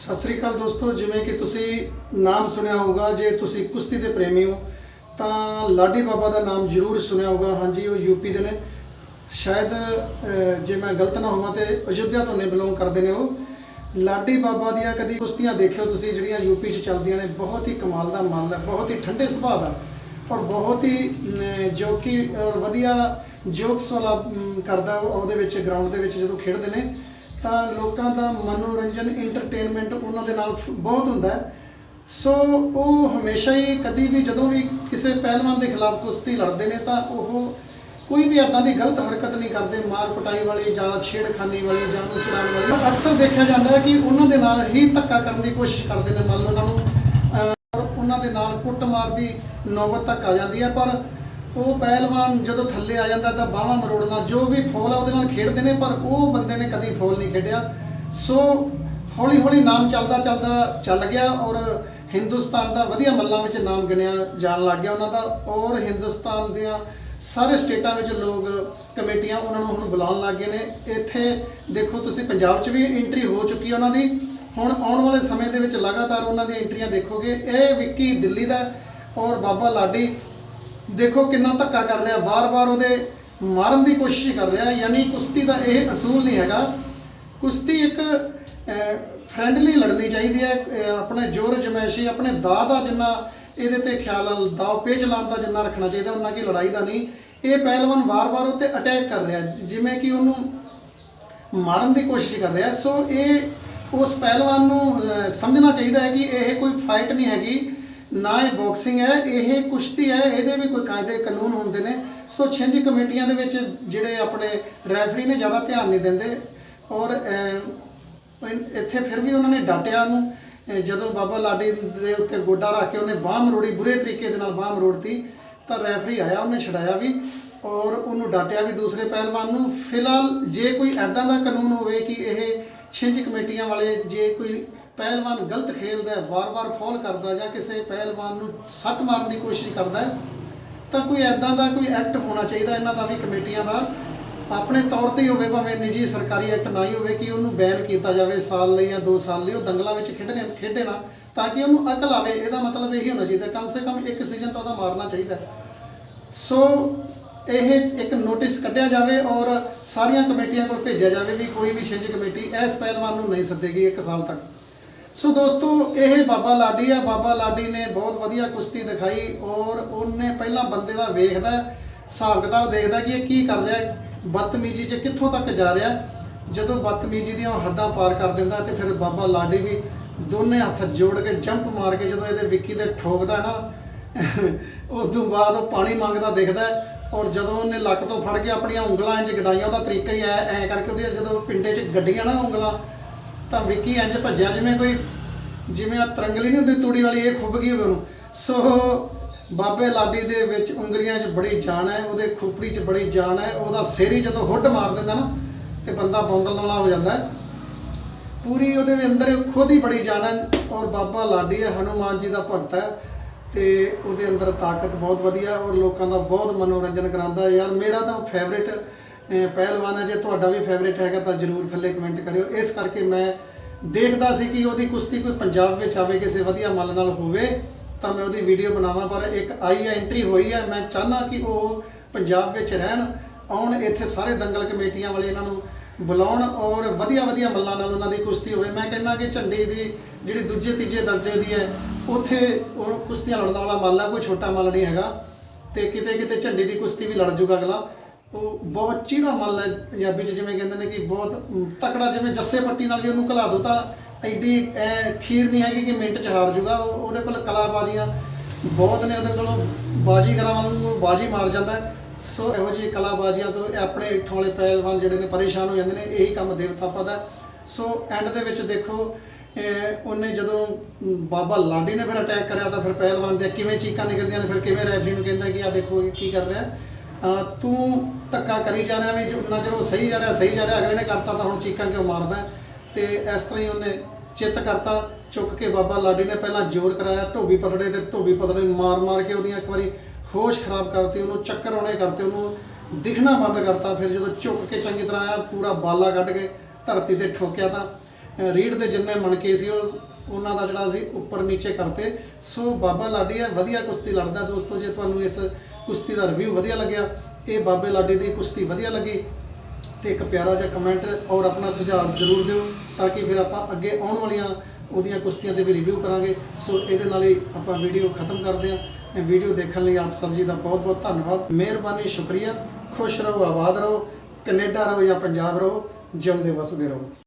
ਸਤਿ ਸ੍ਰੀ ਅਕਾਲ ਦੋਸਤੋ, ਜਿਵੇਂ ਕਿ ਤੁਸੀਂ ਨਾਮ ਸੁਣਿਆ ਹੋਊਗਾ, ਜੇ ਤੁਸੀਂ ਕੁਸ਼ਤੀ ਦੇ ਪ੍ਰੇਮੀ ਹੋ, ਤਾਂ ਲਾਡੀ ਬਾਬਾ ਦਾ ਨਾਮ ਜ਼ਰੂਰ ਸੁਣਿਆ ਹੋਊਗਾ। ਹਾਂਜੀ, ਉਹ ਯੂਪੀ ਦੇ ਨੇ। ਸ਼ਾਇਦ ਜੇ ਮੈਂ ਗਲਤ ਨਾ ਹੋਵਾਂ ਤੇ ਅਯੁੱਧਿਆ ਤੋਂ ਨੇ ਬਿਲੋਂਗ ਕਰਦੇ ਨੇ ਉਹ। ਲਾਡੀ ਬਾਬਾ ਦੀਆਂ ਕਦੀ ਕੁਸ਼ਤੀਆਂ ਦੇਖਿਓ ਤੁਸੀਂ, ਜਿਹੜੀਆਂ ਯੂਪੀ 'ਚ ਚੱਲਦੀਆਂ ਨੇ। ਬਹੁਤ ਹੀ ਕਮਾਲ ਦਾ ਮਨ ਹੈ, ਬਹੁਤ ਹੀ ਠੰਡੇ ਸੁਭਾਅ ਦਾ। ਔਰ ਬਹੁਤ ਹੀ ਜੋ ਕਿ, ਔਰ ਵਧੀਆ ਜੋਕਸ ਵਾਲਾ ਕਰਦਾ ਉਹਦੇ ਵਿੱਚ ਗਰਾਊਂਡ ਦੇ ਵਿੱਚ ਜਦੋਂ ਖੇਡਦੇ ਨੇ। ਤਾਂ ਲੋਕਾਂ ਦਾ ਮਨੋਰੰਜਨ ਇੰਟਰਟੇਨਮੈਂਟ ਉਹਨਾਂ ਦੇ ਨਾਲ ਫ- ਬਹੁਤ ਹੁੰਦਾ ਹੈ। ਸੋ ਉਹ ਹਮੇਸ਼ਾ ਹੀ ਕਦੀ ਵੀ ਜਦੋਂ ਵੀ ਕਿਸੇ ਪਹਿਲਵਾਨ ਦੇ ਖਿਲਾਫ ਕੁਸ਼ਤੀ ਲੜਦੇ ਨੇ ਤਾਂ ਉਹ ਕੋਈ ਵੀ ਇਦਾਂ ਦੀ ਗਲਤ ਹਰਕਤ ਨਹੀਂ ਕਰਦੇ, ਮਾਰ ਕੁਟਾਈ ਵਾਲੀ ਜਾਂ ਛੇੜਖਾਨੀ ਵਾਲੀ ਜਾਂ ਨੂੰ ਚੜਾਉਣ ਵਾਲੀ ਅਕਸਰ ਦੇਖਿਆ ਜਾਂਦਾ ਹੈ ਕਿ ਉਹਨਾਂ ਦੇ ਨਾਲ ਹੀ ਧੱਕਾ ਕਰਨ ਦੀ ਕੋਸ਼ਿਸ਼ ਕਰਦੇ ਨੇ, ਮੰਨ ਲਓ ਉਹਨਾਂ ਨੂੰ ਔਰ ਉਹਨਾਂ ਦੇ ਨਾਲ ਕੁੱਟਮਾਰ ਦੀ ਨੌਬਤ ਤੱਕ ਆ ਜਾਂਦੀ ਹੈ, ਪਰ ਉਹ ਪਹਿਲਵਾਨ ਜਦੋਂ ਥੱਲੇ ਆ ਜਾਂਦਾ ਤਾਂ ਬਾਹਾਂ ਮਰੋੜਨਾ, ਜੋ ਵੀ ਫੌਲ ਆ ਉਹਦੇ ਨਾਲ ਖੇਡਦੇ ਨੇ, ਪਰ ਉਹ ਬੰਦੇ ਨੇ ਕਦੀ ਫੌਲ ਨਹੀਂ ਖੇਡਿਆ। ਸੋ ਹੌਲੀ ਹੌਲੀ ਨਾਮ ਚੱਲਦਾ ਚੱਲਦਾ ਚੱਲ ਗਿਆ ਔਰ ਹਿੰਦੁਸਤਾਨ ਦਾ ਵਧੀਆ ਮੱਲਾਂ ਵਿੱਚ ਨਾਮ ਗਿਣਿਆ ਜਾਣ ਲੱਗ ਗਿਆ ਉਹਨਾਂ ਦਾ। ਔਰ ਹਿੰਦੁਸਤਾਨ ਦੀਆਂ ਸਾਰੇ ਸਟੇਟਾਂ ਵਿੱਚ ਲੋਕ ਕਮੇਟੀਆਂ ਉਹਨਾਂ ਨੂੰ ਹੁਣ ਬੁਲਾਉਣ ਲੱਗ ਗਏ ਨੇ। ਇੱਥੇ ਦੇਖੋ ਤੁਸੀਂ, ਪੰਜਾਬ 'ਚ ਵੀ ਐਂਟਰੀ ਹੋ ਚੁੱਕੀ ਹੈ ਉਹਨਾਂ ਦੀ। ਹੁਣ ਆਉਣ ਵਾਲੇ ਸਮੇਂ ਦੇ ਵਿੱਚ ਲਗਾਤਾਰ ਉਹਨਾਂ ਦੀਆਂ ਐਂਟਰੀਆਂ ਦੇਖੋਗੇ। ਇਹ ਵਿੱਕੀ ਦਿੱਲੀ ਦਾ ਔਰ ਬਾਬਾ ਲਾਡੀ ਦੇਖੋ ਕਿੰਨਾ ਧੱਕਾ ਕਰ ਰਿਹਾ, ਵਾਰ-ਵਾਰ ਉਹਦੇ ਮਾਰਨ ਦੀ ਕੋਸ਼ਿਸ਼ ਕਰ ਰਿਹਾ, ਯਾਨੀ ਕੁਸ਼ਤੀ ਦਾ ਇਹ ਅਸੂਲ ਨਹੀਂ ਹੈਗਾ। ਕੁਸ਼ਤੀ ਇੱਕ ਫ੍ਰੈਂਡਲੀ ਲੜਨੀ ਚਾਹੀਦੀ ਹੈ ਆਪਣੇ ਜੋਰ ਜਮੈਸ਼ੀ, ਆਪਣੇ ਦਾਅ ਦਾ ਜਿੰਨਾ ਇਹਦੇ ਤੇ ਖਿਆਲ ਦਾਅ, ਪੇਚ ਲਾਉਣ ਦਾ ਜਿੰਨਾ ਰੱਖਣਾ ਚਾਹੀਦਾ, ਉਹਨਾਂ ਕੀ ਲੜਾਈ ਦਾ ਨਹੀਂ। ਇਹ ਪਹਿਲਵਾਨ ਵਾਰ-ਵਾਰ ਉੱਤੇ ਅਟੈਕ ਕਰ ਰਿਹਾ, ਜਿਵੇਂ ਕਿ ਉਹਨੂੰ ਮਾਰਨ ਦੀ ਕੋਸ਼ਿਸ਼ ਕਰ ਰਿਹਾ। ਸੋ ਇਹ ਉਸ ਪਹਿਲਵਾਨ ਨੂੰ ਸਮਝਣਾ ਚਾਹੀਦਾ ਹੈ ਕਿ ਇਹ ਕੋਈ ਫਾਈਟ ਨਹੀਂ ਹੈਗੀ। ਨਾ ਇਹ ਬਾਕਸਿੰਗ ਹੈ, ਇਹ ਕੁਸ਼ਤੀ ਹੈ, ਇਹਦੇ ਵੀ ਕੋਈ ਕਾਇਦੇ ਕਾਨੂੰਨ ਹੁੰਦੇ ਨੇ। ਸੋ ਛਿੰਝ ਕਮੇਟੀਆਂ ਦੇ ਵਿੱਚ ਜਿਹੜੇ ਆਪਣੇ ਰੈਫਰੀ ਨੇ ਜ਼ਿਆਦਾ ਧਿਆਨ ਨਹੀਂ ਦਿੰਦੇ। ਔਰ ਇੱਥੇ ਫਿਰ ਵੀ ਉਹਨਾਂ ਨੇ ਡਾਟਿਆ ਨੂੰ। ਜਦੋਂ ਬਾਬਾ ਲਾਡੀ ਦੇ ਉੱਤੇ ਗੋਡਾ ਰੱਖ ਕੇ ਉਹਨੇ ਬਾਹ ਮਰੋੜੀ, ਬੁਰੇ ਤਰੀਕੇ ਦੇ ਨਾਲ ਬਾਹ ਮਰੋੜਤੀ, ਤਾਂ ਰੈਫਰੀ ਆਇਆ, ਉਹਨੇ ਛਡਾਇਆ ਵੀ। ਔਰ ਉਹਨੂੰ ਡਾਟਿਆ ਵੀ ਦੂਸਰੇ ਪਹਿਲਵਾਨ ਨੂੰ। ਫਿਲਹਾਲ ਜੇ ਕੋਈ ਐਦਾਂ ਦਾ ਕਾਨੂੰਨ ਹੋਵੇ ਕਿ ਇਹ ਛਿੰਝ ਕਮੇਟੀਆਂ ਵਾਲੇ, ਜੇ ਕੋਈ ਪਹਿਲਵਾਨ ਗਲਤ ਖੇਲਦਾ ਹੈ, ਵਾਰ-ਵਾਰ ਫੌਲ ਕਰਦਾ ਜਾਂ ਕਿਸੇ ਪਹਿਲਵਾਨ ਨੂੰ ਸੱਟ ਮਾਰਨ ਦੀ ਕੋਸ਼ਿਸ਼ ਕਰਦਾ ਹੈ, ਤਾਂ ਕੋਈ ਐਦਾਂ ਦਾ ਕੋਈ ਐਕਟ ਹੋਣਾ ਚਾਹੀਦਾ, ਇਹਨਾਂ ਦਾ ਵੀ ਕਮੇਟੀਆਂ ਦਾ। ਆਪਣੇ ਤੌਰ ਤੇ ਹੀ ਹੋਵੇ, ਭਾਵੇਂ ਨਿੱਜੀ ਸਰਕਾਰੀ ਐਕਟ ਨਾ ਹੀ ਹੋਵੇ, ਕਿ ਉਹਨੂੰ ਬੈਨ ਕੀਤਾ ਜਾਵੇ ਸਾਲ ਲਈ ਜਾਂ 2 ਸਾਲ ਲਈ, ਉਹ ਦੰਗਲਾਂ ਵਿੱਚ ਖੇਡਣੇ, ਖੇਡੇ ਨਾ, ਤਾਂ ਕਿ ਉਹਨੂੰ ਅਕਲ ਆਵੇ, ਇਹਦਾ ਮਤਲਬ ਇਹੀ ਹੋਣਾ ਚਾਹੀਦਾ, ਕਮ ਸੇ ਕਮ ਇੱਕ ਸੀਜ਼ਨ ਤਾਂ ਉਹਦਾ ਮਾਰਨਾ ਚਾਹੀਦਾ ਸੋ, ਇਹ ਇੱਕ ਨੋਟਿਸ ਕੱਢਿਆ ਜਾਵੇ ਔਰ ਸਾਰੀਆਂ ਕਮੇਟੀਆਂ ਕੋਲ ਭੇਜਿਆ ਜਾਵੇ ਵੀ ਕੋਈ ਵੀ ਛਿੰਝ ਕਮੇਟੀ ਇਸ ਪਹਿਲਵਾਨ ਨੂੰ ਨਹੀਂ ਸੱਦੇਗੀ ਇੱਕ ਸਾਲ ਤੱਕ। ਸੋ ਦੋਸਤੋ ਇਹ ਬਾਬਾ ਲਾਡੀ ਆ। ਬਾਬਾ ਲਾਡੀ ਨੇ ਬਹੁਤ ਵਧੀਆ ਕੁਸ਼ਤੀ ਦਿਖਾਈ ਔਰ ਉਹਨੇ ਪਹਿਲਾਂ ਬੰਦੇ ਦਾ ਵੇਖਦਾ ਹਿਸਾਬ ਕਿਤਾਬ ਦੇਖਦਾ ਕਿ ਇਹ ਕੀ ਕਰ ਰਿਹਾ ਹੈ, ਬਦਤਮੀਜ਼ੀ 'ਚ ਕਿੱਥੋਂ ਤੱਕ ਜਾ ਰਿਹਾ ਜਦੋਂ ਬਦਤਮੀਜ਼ੀ ਦੀਆਂ ਉਹ ਹੱਦਾਂ ਪਾਰ ਕਰ ਦਿੰਦਾ ਤੇ ਫਿਰ ਬਾਬਾ ਲਾਡੀ ਵੀ ਦੋਨੇ ਹੱਥ ਜੋੜ ਕੇ ਜੰਪ ਮਾਰ ਕੇ ਜਦੋਂ ਇਹਦੇ ਵਿੱਕੀ ਦੇ ਠੋਕਦਾ ਨਾ ਉਸ ਤੋਂ ਬਾਅਦ ਉਹ ਪਾਣੀ ਮੰਗਦਾ ਦਿਖਦਾ ਔਰ ਜਦੋਂ ਉਹਨੇ ਲੱਕ ਤੋਂ ਫੜ ਕੇ ਆਪਣੀਆਂ ਉਂਗਲਾਂ ਇੰਜ ਗਡਾਈਆਂ ਉਹਦਾ ਤਰੀਕਾ ਹੀ ਐ ਐ ਕਰਕੇ ਉਹਦੀਆਂ ਜਦੋਂ ਪਿੰਡੇ 'ਚ ਗੱਡੀਆਂ ਨਾ ਉਂਗਲਾਂ ਤਾਂ ਵਿੱਕੀ ਇੰਜ ਭੱਜਿਆ, ਜਿਵੇਂ ਕੋਈ, ਜਿਵੇਂ ਆ ਤਰੰਗਲੀ ਨਹੀਂ ਹੁੰਦੀ ਤੂੜੀ ਵਾਲੀ, ਇਹ ਖੁੱਭ ਗਈ ਹੋਵੇ ਉਹਨੂੰ। ਸੋ ਬਾਬੇ ਲਾਡੀ ਦੇ ਵਿੱਚ ਉਂਗਲੀਆਂ 'ਚ ਬੜੀ ਜਾਨ ਹੈ, ਉਹਦੇ ਖੋਪੜੀ 'ਚ ਬੜੀ ਜਾਨ ਹੈ, ਉਹਦਾ ਸਿਰ ਹੀ ਜਦੋਂ ਹੁੱਡ ਮਾਰ ਦਿੰਦਾ ਨਾ, ਤੇ ਬੰਦਾ ਬੌਂਦਲ ਵਾਲਾ ਹੋ ਜਾਂਦਾ ਪੂਰੀ ਉਹਦੇ ਅੰਦਰ ਖੁਦ ਹੀ ਬੜੀ ਜਾਨ ਹੈ, ਔਰ ਬਾਬਾ ਲਾਡੀ ਹੈ, ਹਨੂਮਾਨ ਜੀ ਦਾ ਭਗਤ ਹੈ, ਤੇ ਉਹਦੇ ਅੰਦਰ ਤਾਕਤ ਬਹੁਤ ਵਧੀਆ, ਔਰ ਲੋਕਾਂ ਦਾ ਬਹੁਤ ਮਨੋਰੰਜਨ ਕਰਾਉਂਦਾ ਯਾਰ ਮੇਰਾ ਤਾਂ ਫੇਵਰੇਟ ਪਹਿਲਵਾਨ ਹੈ, ਜੇ ਤੁਹਾਡਾ ਵੀ ਫੇਵਰੇਟ ਹੈਗਾ ਤਾਂ ਜਰੂਰ ਥੱਲੇ ਕਮੈਂਟ ਕਰਿਓ। ਇਸ ਕਰਕੇ ਮੈਂ ਦੇਖਦਾ ਸੀ ਕਿ ਉਹਦੀ ਕੁਸ਼ਤੀ ਕੋਈ ਪੰਜਾਬ ਵਿੱਚ ਆਵੇ, ਕਿਸੇ ਵਧੀਆ ਮੱਲ ਨਾਲ ਹੋਵੇ, ਤਾਂ ਮੈਂ ਉਹਦੀ ਵੀਡੀਓ ਬਣਾਵਾਂ, ਪਰ ਇੱਕ ਆਈ ਹੈ ਐਂਟਰੀ ਹੋਈ ਹੈ। ਮੈਂ ਚਾਹਨਾ ਕਿ ਉਹ ਪੰਜਾਬ ਵਿੱਚ ਰਹਿਣ, ਆਉਣ, ਇੱਥੇ ਸਾਰੇ ਦੰਗਲ ਕਮੇਟੀਆਂ ਵਾਲੇ ਇਹਨਾਂ ਨੂੰ ਬੁਲਾਉਣ ਔਰ ਵਧੀਆ ਵਧੀਆ ਮੱਲਾਂ ਨਾਲ ਉਹਨਾਂ ਦੀ ਕੁਸ਼ਤੀ ਹੋਵੇ। ਮੈਂ ਕਹਿੰਦਾ ਕਿ ਝੰਡੇ ਦੀ ਜਿਹੜੀ ਦੂਜੇ ਤੀਜੇ ਦਰਜੇ ਦੀ ਹੈ, ਉੱਥੇ ਉਹ ਕੁਸ਼ਤੀਆਂ ਲੜਨ ਵਾਲਾ ਮੱਲ ਹੈ ਕੋਈ ਛੋਟਾ ਮੱਲ ਨਹੀਂ ਹੈਗਾ। ਤੇ ਕਿਤੇ ਕਿਤੇ ਝੰਡੇ ਦੀ ਕੁਸ਼ਤੀ ਵੀ ਲੜ ਜੂਗਾ ਅਗਲਾ। ਉਹ ਬਹੁਤ ਚੀੜਾ ਮੱਲ ਹੈ ਪੰਜਾਬੀ ਚ ਜਿਵੇਂ ਕਹਿੰਦੇ ਨੇ ਕਿ ਬਹੁਤ ਤਕੜਾ ਜਿਵੇਂ ਜੱਸੇ ਪੱਟੀ ਨਾਲ ਵੀ ਉਹਨੂੰ ਘਲਾ ਦੋ ਤਾਂ ਐਡੀ ਖੀਰ ਨਹੀਂ ਹੈਗੀ ਕਿ ਮਿੰਟ ਚ ਹਾਰ ਜੂਗਾ, ਉਹ- ਉਹਦੇ ਕੋਲ ਕਲਾਬਾਜ਼ੀਆਂ ਬਹੁਤ ਨੇ, ਉਹਦੇ ਕੋਲੋਂ ਬਾਜੀਗਰਾਂ ਵਾਂਗੂ ਬਾਜੀ ਮਾਰ ਜਾਂਦਾ ਸੋ ਇਹੋ ਜਿਹੀ ਕਲਾਬਾਜ਼ੀਆਂ ਤੋਂ ਆਪਣੇ ਇੱਥੋਂ ਵਾਲੇ ਪਹਿਲਵਾਨ ਜਿਹੜੇ ਨੇ ਪਰੇਸ਼ਾਨ ਹੋ ਜਾਂਦੇ ਨੇ, ਇਹੀ ਕੰਮ ਦੇਵਤਾ ਪਦਾ ਸੋ ਐਂਡ ਦੇ ਵਿੱਚ ਦੇਖੋ ਉਹਨੇ ਜਦੋਂ ਬਾਬਾ ਲਾਡੀ ਨੇ ਫਿਰ ਅਟੈਕ ਕਰਿਆ ਤਾਂ ਫਿਰ ਪਹਿਲਵਾਨ ਦੇ ਕਿਵੇਂ ਚੀਕਾਂ ਨਿਕਲਦੀਆਂ ਨੇ, ਫਿਰ ਕਿਵੇਂ ਰੈਫਰੀ ਨੂੰ ਕਹਿੰਦਾ ਕਿ ਆ ਦੇਖੋ ਇਹ ਕੀ ਕਰ ਰਿਹਾ ਤੂੰ ਧੱਕਾ ਕਰੀ ਜਾ ਰਿਹਾ ਵੀ ਜਿੰਨਾ ਚਿਰ ਉਹ ਸਹੀ ਜਾ ਰਿਹਾ, ਸਹੀ ਜਾ ਰਿਹਾ, ਅਗਲੇ ਨੇ ਕਰਤਾ ਤਾਂ ਹੁਣ ਚੀਕਾਂ ਕਿਉਂ ਮਾਰਦਾ ਹੈ? ਤੇ ਇਸ ਤਰ੍ਹਾਂ ਹੀ ਉਹਨੇ ਚਿੱਤ ਕਰਤਾ, ਚੁੱਕ ਕੇ ਬਾਬਾ ਲਾਡੀ ਨੇ ਪਹਿਲਾਂ ਜ਼ੋਰ ਕਰਾਇਆ, ਧੋਬੀ ਪਤੜੇ ਤੇ ਧੋਬੀ ਪਤੜੇ ਮਾਰ ਮਾਰ ਕੇ ਉਹਦੀਆਂ ਇੱਕ ਵਾਰੀ ਹੋਸ਼ ਖਰਾਬ ਕਰਤੀ, ਉਹਨੂੰ ਚੱਕਰ ਆਉਣੇ ਕਰਤੇ, ਉਹਨੂੰ ਦਿਖਣਾ ਬੰਦ ਕਰਤਾ, ਫਿਰ ਜਦੋਂ ਚੁੱਕ ਕੇ ਚੰਗੀ ਤਰ੍ਹਾਂ ਆਇਆ, ਪੂਰਾ ਬਾਲਾ ਕੱਢ ਕੇ ਧਰਤੀ ਤੇ ਠੋਕਿਆ ਤਾਂ ਅਹ ਰੀੜ ਦੇ ਜਿੰਨੇ ਮਣਕੇ ਸੀ, ਉਹ ਉਹਨਾਂ ਦਾ ਜਿਹੜਾ ਸੀ, ਉੱਪਰ ਨੀਚੇ ਕਰਤੇ ਸੋ ਬਾਬਾ ਲਾਡੀ ਹੈ, ਵਧੀਆ ਕੁਸ਼ਤੀ ਲੜਦਾ ਦੋਸਤੋ, ਜੇ ਤੁਹਾਨੂੰ ਇਸ ਕੁਸ਼ਤੀ ਦਾ ਰਿਵਿਊ ਵਧੀਆ ਲੱਗਿਆ। ਇਹ ਬਾਬੇ ਲਾਡੇ ਦੀ ਕੁਸ਼ਤੀ ਵਧੀਆ ਲੱਗੀ ਤੇ ਇੱਕ ਪਿਆਰਾ ਜਿਹਾ ਕਮੈਂਟ ਔਰ ਆਪਣਾ ਸੁਝਾਅ ਜ਼ਰੂਰ ਦਿਓ ਤਾਂ ਕਿ ਫਿਰ ਆਪਾਂ ਅੱਗੇ ਆਉਣ ਵਾਲੀਆਂ ਉਹਦੀਆਂ ਕੁਸ਼ਤੀਆਂ ਤੇ ਵੀ ਰਿਵਿਊ ਕਰਾਂਗੇ। ਸੋ ਇਹਦੇ ਨਾਲ ਹੀ ਆਪਾਂ ਵੀਡੀਓ ਖਤਮ ਕਰਦੇ ਹਾਂ। ਇਹ ਵੀਡੀਓ ਦੇਖਣ ਲਈ ਆਪ ਸਭ ਜੀ ਦਾ ਬਹੁਤ ਬਹੁਤ ਧੰਨਵਾਦ। ਮਿਹਰਬਾਨੀ, ਸ਼ੁਕਰੀਆ। ਖੁਸ਼ ਰਹੋ, ਆਬਾਦ ਰਹੋ। ਕੈਨੇਡਾ ਰਹੋ ਜਾਂ ਪੰਜਾਬ ਰਹੋ, ਜਿਉਂਦੇ ਵਸਦੇ ਰਹੋ।